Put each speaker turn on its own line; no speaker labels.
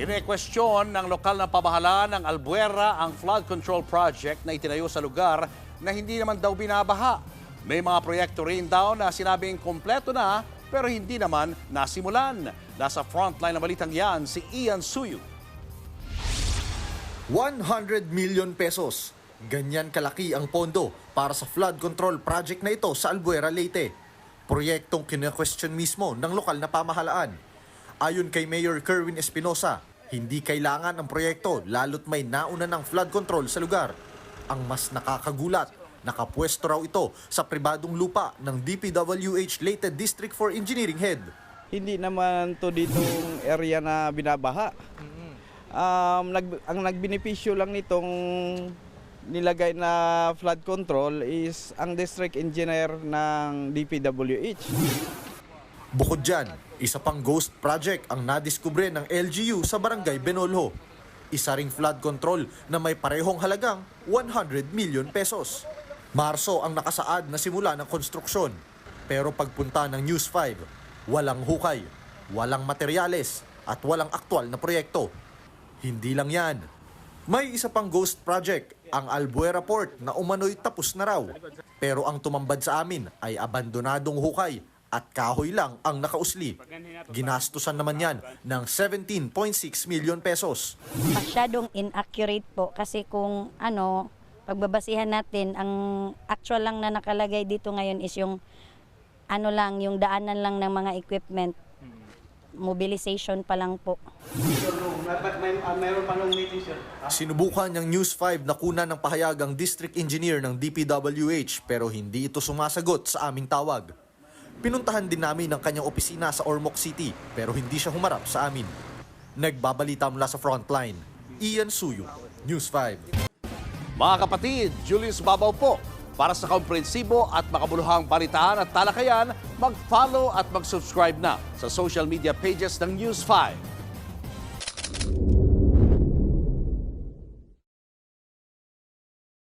Ine-question ng lokal na pamahalaan ng Albuera ang flood control project na itinayo sa lugar na hindi naman daw binabaha. May mga proyekto rin daw na sinabing kompleto na pero hindi naman nasimulan. Nasa frontline ng balitang yan si Ian Suyu.
100 million pesos. Ganyan kalaki ang pondo para sa flood control project na ito sa Albuera, Leyte. Proyektong kina-question mismo ng lokal na pamahalaan. Ayon kay Mayor Kerwin Espinosa, hindi kailangan ang proyekto lalo't may nauna ng flood control sa lugar. Ang mas nakakagulat, nakapwesto raw ito sa pribadong lupa ng DPWH Leyte District for Engineering Head.
Hindi naman to ditong area na binabaha. Um, nag, ang nagbenepisyo lang nitong nilagay na flood control is ang district engineer ng DPWH.
Bukod dyan, isa pang ghost project ang nadiskubre ng LGU sa barangay Benolho. Isa ring flood control na may parehong halagang 100 million pesos. Marso ang nakasaad na simula ng konstruksyon. Pero pagpunta ng News 5, walang hukay, walang materyales at walang aktwal na proyekto. Hindi lang yan. May isa pang ghost project, ang Albuera Port na umano'y tapos na raw. Pero ang tumambad sa amin ay abandonadong hukay at kahoy lang ang nakausli. Ginastusan naman yan ng 17.6 million pesos.
masyadong inaccurate po kasi kung ano, pagbabasihan natin, ang actual lang na nakalagay dito ngayon is yung ano lang, yung daanan lang ng mga equipment. Mobilization pa lang po.
Sinubukan ng News 5 na kuna ng pahayag ang district engineer ng DPWH pero hindi ito sumasagot sa aming tawag. Pinuntahan din namin ang kanyang opisina sa Ormoc City pero hindi siya humarap sa amin. Nagbabalita mula sa frontline, Ian Suyo, News 5.
Mga kapatid, Julius Babaw po. Para sa komprehensibo at makabuluhang balitaan at talakayan, mag-follow at mag-subscribe na sa social media pages ng News 5.